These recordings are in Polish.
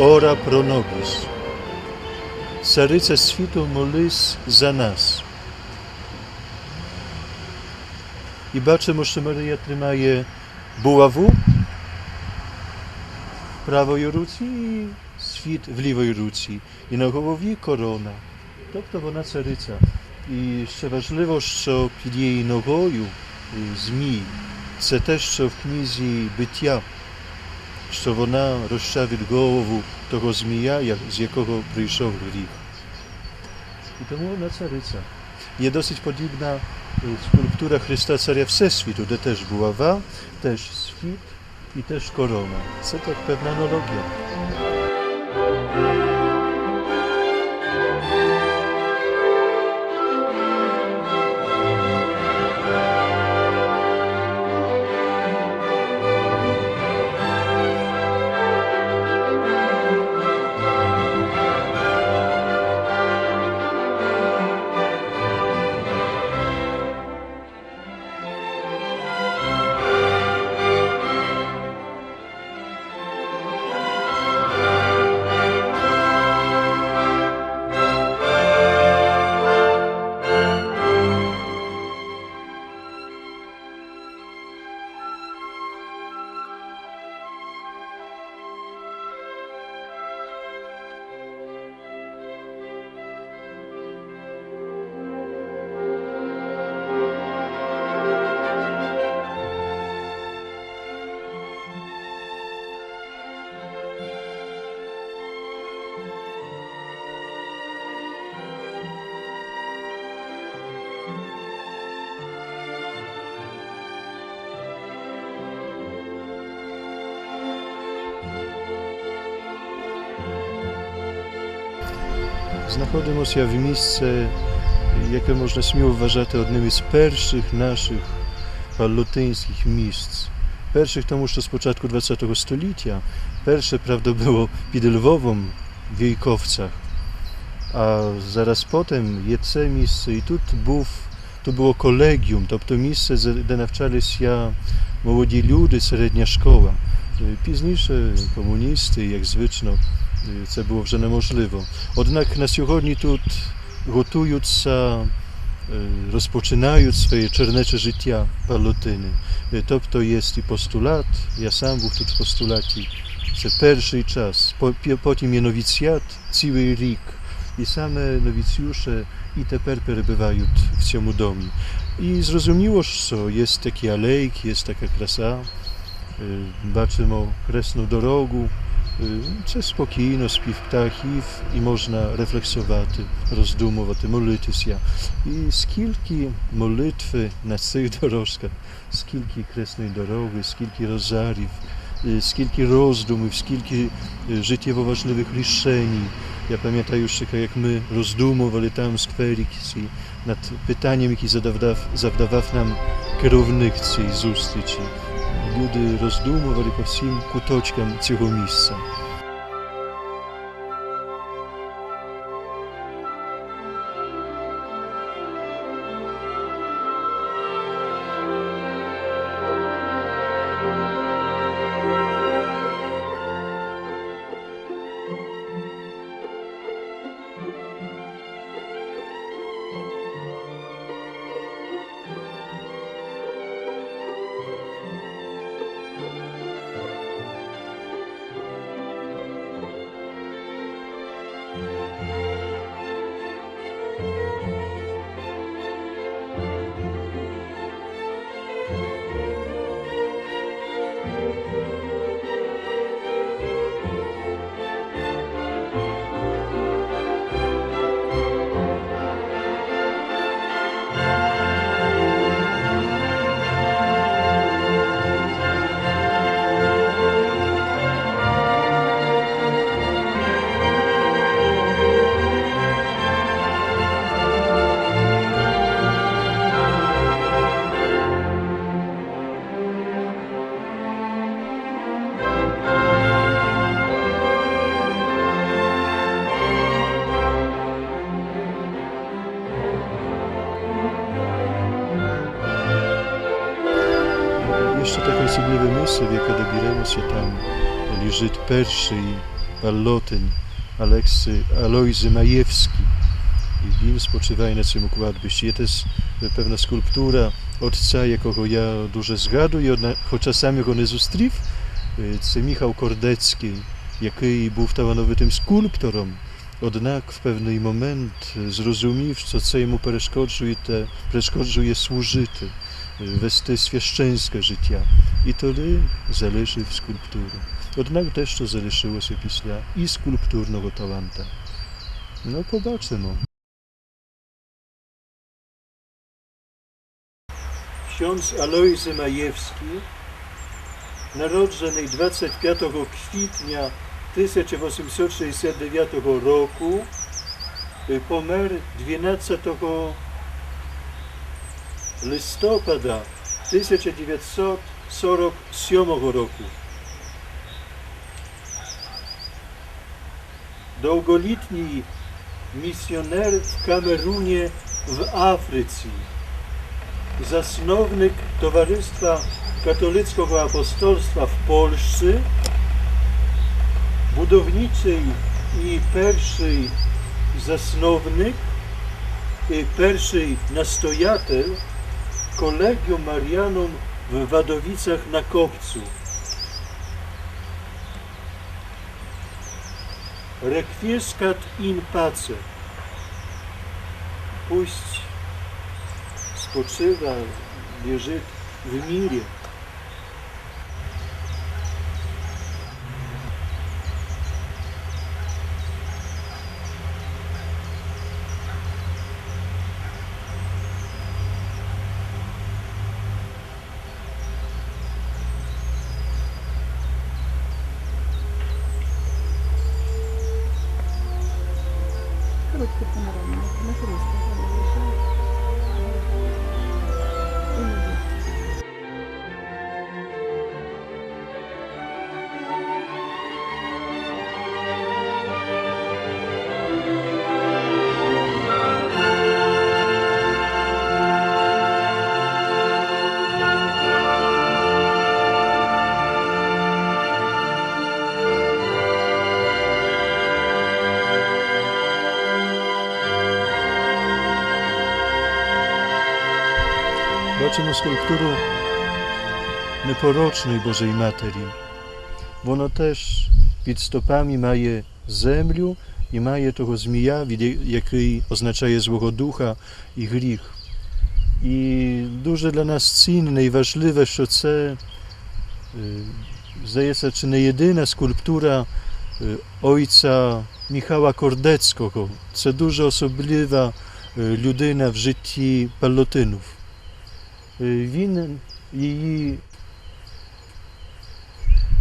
ora pro nobis. Serce świtu molis za nas. I baczę, że Maryja trzymaje buławu prawej ręce i w lewej ręce. I na głowie korona. To to ona serca. I jeszcze ważne, co pod jej nogą y, zmi. To też, co w knizie bycia що вона розчавить голову того змія, з якого прийшов гріх. І тому вона цариця. Є досить подібна скульптура Христа Царя Всесвіту, де теж buława, też świt i też korona. Co to pewna analogia. Znajdujemy się w miejscu, jakie można śmiało uważać jednym z pierwszych naszych lutyńskich miejsc. Pierwszych, to muszę z początku XX stulecia pierwsze prawdopodobnie było pod Lwowem w Wiejkowcach. A zaraz potem jest to i tutaj był, tu było kolegium, to to miejsce, gdzie nauczali się młodzi ludzie, średnia szkoła. Późniejsze komunisty, jak zwyczajno, Y, co było w wrze możliwe. Jednak na сьогодні тут готуються y, rozpoczynając swoje czernecze życia palotyny. Y, to, to jest i postulat, ja sam był tu postulati, że pierwszy czas, potem jest nowicjat, cały rik i same nowicjusze i teraz bywają w tym domu. I zrozumiło, co, jest taki alejk, jest taka krasa, zobaczymy kresną drogę, Це спокійно, спів птахів, і можна рефлексувати, роздумувати, молитися. І скільки молитви на цих дорожках, скільки кресної дороги, скільки розарів, скільки роздумів, скільки життєво важливих рішень. Ja pamiętam już, jak my rozdumowali tam skwerik nad pytaniem, jaki zadawał nam kierownik tej zustyci. люди роздумували по всім куточкам цього місця. Música sobie kiedy biremo się tam liżyt pierwszy i ballotyn Aleksy Alojzy Majewski i w nim spoczywaj na tym układbyście. Jest też pewna skulptura ojca, jakiego ja dużo zgadu i ona, chociaż sam go nie zustrzył, to Michał Kordecki, jaki był tawanowy tym skulptorom, Odnak w pewnej moment zrozumiew, co co mu przeszkodzuje, te je służyty vesty świeżczyńskie życia. I to zależy w skulpturę. Jednak też to zależyło się pisła i skulpturnego talenta. No, zobaczymy. No. Ksiądz Alojzy Majewski, narodzony 25 kwietnia 1869 roku, y, pomer 12 listopada 1947 roku. Długoletni misjoner w Kamerunie w Afryce, zasnownik Towarzystwa Katolickiego Apostolstwa w Polsce, budowniczy i pierwszy zasnownik, i pierwszy nastojatel kolegium Marianum w Wadowicach na Kopcu. Requiescat in pace. Pójść spoczywa, wierzy w mirie. Bacimo skulpturę neporocznej Bożej Materii. Ono też pod stopami ma ziemię i ma je tego zmija, jej oznacza złego ducha i grzech. I duże dla nas cenne i ważne, że to jest czy nie jedyna skulptura ojca Michała Kordeckiego. co dużo osobliwa ludyna w życiu palotynów. Він її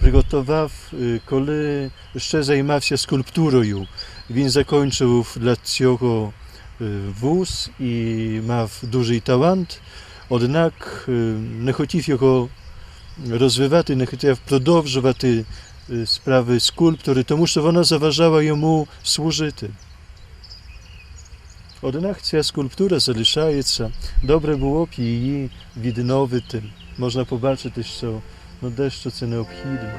Приготував, коли ще займався скульптурою. Він закінчив для цього вуз і мав дуже талант, однак не хотів його розвивати, не хотів продовжувати справи скульптури, тому що вона заважала йому служити. Одинак ця скульптура залишається. Добре було б її відновити. Можна побачити, що ну, дещо це необхідно.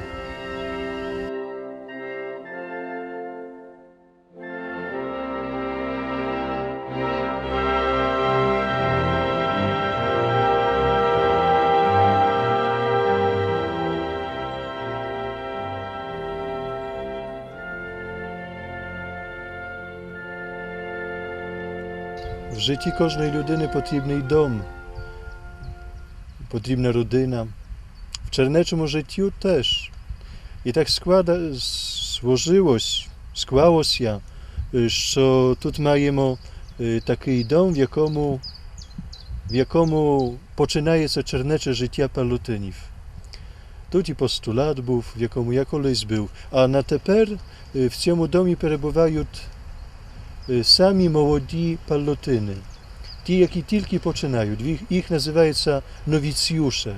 W życiu każdej ludyny potrzebny dom, potrzebna rodzina. W czarnym życiu też. I tak składa, złożyło się, składało się, że tutaj mamy y, taki dom, w jakomu, w jakomu poczynaje się czarnecze życia palutyniw. Tu ci postulat był, w jakomu ja był. A na teper y, w tym domu przebywają самі молоді палотини, ті, які тільки починають, їх називається новіціюша.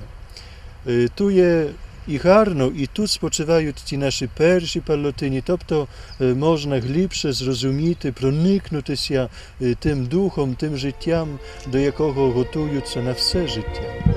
Ту є і гарно, і тут спочивають ті наші перші палотині, тобто можна глибше зрозуміти, проникнутися тим духом, тим життям, до якого готуються на все життя.